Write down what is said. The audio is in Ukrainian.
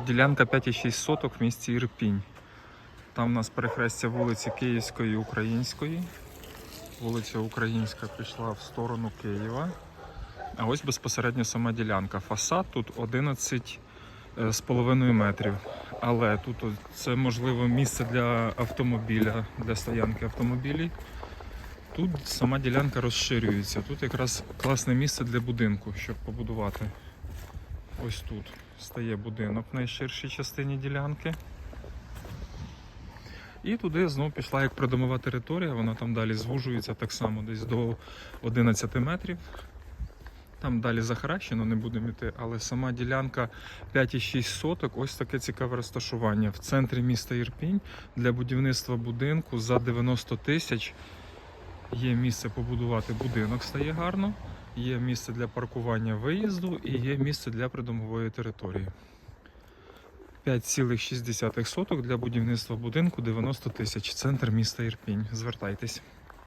Ділянка 5,6 соток в місті Ірпінь. Там у нас перехрестя вулиці Київської і Української. Вулиця Українська пішла в сторону Києва. А ось безпосередньо сама ділянка. Фасад тут 11 е, метрів. Але тут це можливо місце для автомобіля, для стоянки автомобілів. Тут сама ділянка розширюється. Тут якраз класне місце для будинку, щоб побудувати. Ось тут стає будинок в найширшій частині ділянки. І туди знову пішла як придомова територія, вона там далі звужується так само десь до 11 метрів. Там далі захаращено, не будемо йти, але сама ділянка 5,6 соток, ось таке цікаве розташування. В центрі міста Ірпінь для будівництва будинку за 90 тисяч є місце побудувати будинок, стає гарно, є місце для паркування виїзду і є місце для придомової території. 5,6 соток для будівництва будинку 90 тисяч. Центр міста Ірпінь. Звертайтесь.